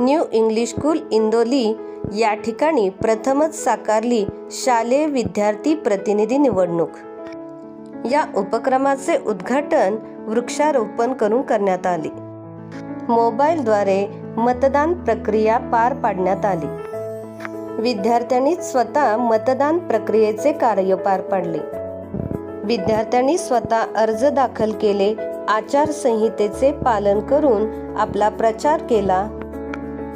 New English school Indoli या ठिकाणी प्रथमच साकारली शालेय विद्यार्थी प्रतिनिधी निवडणूक. या उपक्रमाचे उद्घाटन वृक्षारोपण करून करण्यात आले. मोबाईलद्वारे मतदान प्रक्रिया पार पाडण्यात आली. विद्यार्थ्यांनी स्वतः मतदान प्रक्रियेचे कार्य पार पाडले. विद्यार्थ्यांनी स्वतः अर्ज दाखल केले आचारसंहितेचे पालन करून आपला प्रचार केला.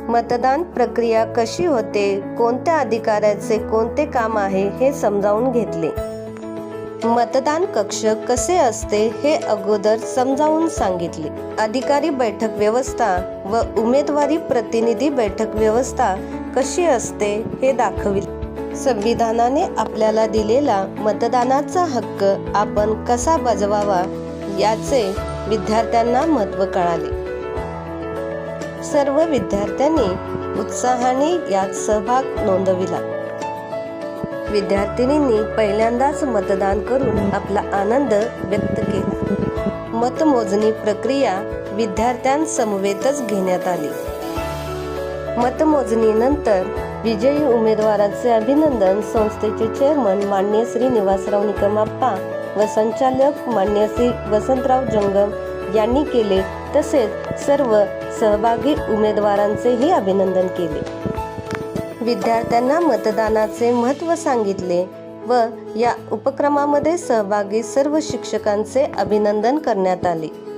मतदान प्रक्रिया कशी होते कोणत्या अधिकाऱ्याचे कोणते काम आहे हे समजावून घेतले. मतदान कक्ष कसे असते हे अगोदर समजावून सांगितले. अधिकारी बैठक व्यवस्था व उमेदवारी प्रतिनिधी बैठक व्यवस्था कशी असते हे दाखविले. संविधानाने आपल्याला दिलेला मतदानाचा हक्क आपण कसा बजवावा याचे विद्यार्थ्यांना महत्त्व कळाले. सर्व विद्यार्थ्यांनी उत्साहाने यात सहभाग नोंदविला. विद्यार्थिनींनी पहिल्यांदाच मतदान करून आपला आनंद व्यक्त केला. मतमोजणी प्रक्रिया विद्यार्थ्यांसमवेतच घेण्यात आली. मतमोजणीनंतर विजयी उमेदवाराचे अभिनंदन संस्थेचे चेअरमन मान्य श्री निवासराव निकमाप्पा व संचालक मान्य श्री वसंतराव जंगम यांनी केले. तसेच सर्व सहभागी उमेदवारांचेही अभिनंदन केले. विद्यार्थ्यांना मतदानाचे महत्त्व सांगितले व या उपक्रमामध्ये सहभागी सर्व शिक्षकांचे अभिनंदन करण्यात आले.